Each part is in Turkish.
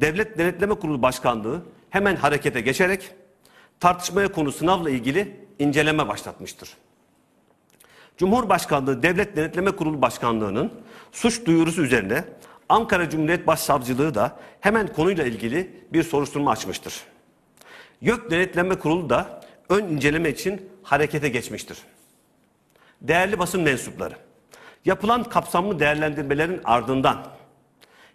Devlet Denetleme Kurulu Başkanlığı hemen harekete geçerek tartışmaya konu sınavla ilgili inceleme başlatmıştır. Cumhurbaşkanlığı Devlet Denetleme Kurulu Başkanlığı'nın suç duyurusu üzerine Ankara Cumhuriyet Başsavcılığı da hemen konuyla ilgili bir soruşturma açmıştır. YÖK Denetleme Kurulu da ön inceleme için harekete geçmiştir. Değerli basın mensupları, yapılan kapsamlı değerlendirmelerin ardından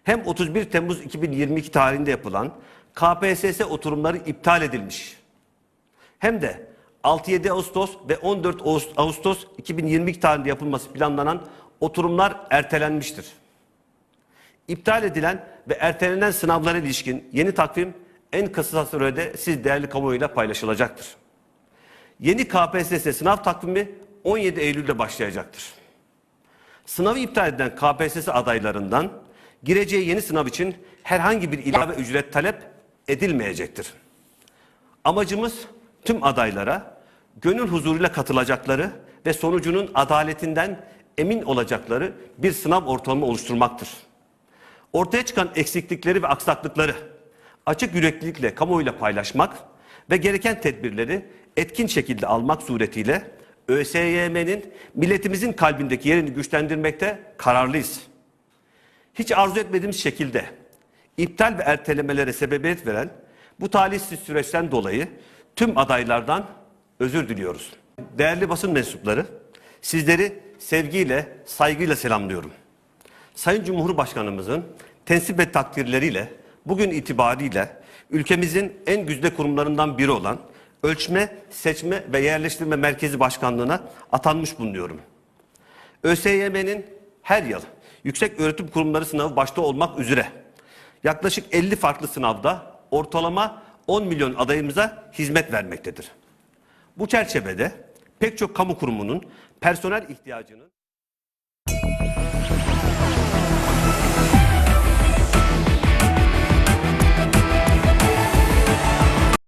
hem 31 Temmuz 2022 tarihinde yapılan KPSS oturumları iptal edilmiş hem de 6-7 Ağustos ve 14 Ağust- Ağustos 2022 tarihinde yapılması planlanan oturumlar ertelenmiştir. İptal edilen ve ertelenen sınavlara ilişkin yeni takvim en kısa sürede siz değerli kamuoyuyla paylaşılacaktır. Yeni KPSS sınav takvimi 17 Eylül'de başlayacaktır. Sınavı iptal edilen KPSS adaylarından gireceği yeni sınav için herhangi bir ilave ücret talep edilmeyecektir. Amacımız tüm adaylara gönül huzuruyla katılacakları ve sonucunun adaletinden emin olacakları bir sınav ortamı oluşturmaktır. Ortaya çıkan eksiklikleri ve aksaklıkları açık yüreklilikle kamuoyuyla paylaşmak ve gereken tedbirleri etkin şekilde almak suretiyle ÖSYM'nin milletimizin kalbindeki yerini güçlendirmekte kararlıyız. Hiç arzu etmediğimiz şekilde iptal ve ertelemelere sebebiyet veren bu talihsiz süreçten dolayı tüm adaylardan özür diliyoruz. Değerli basın mensupları, sizleri sevgiyle, saygıyla selamlıyorum. Sayın Cumhurbaşkanımızın tensip ve takdirleriyle bugün itibariyle ülkemizin en güzde kurumlarından biri olan Ölçme, Seçme ve Yerleştirme Merkezi Başkanlığı'na atanmış bulunuyorum. ÖSYM'nin her yıl yüksek öğretim kurumları sınavı başta olmak üzere yaklaşık 50 farklı sınavda ortalama 10 milyon adayımıza hizmet vermektedir. Bu çerçevede pek çok kamu kurumunun personel ihtiyacının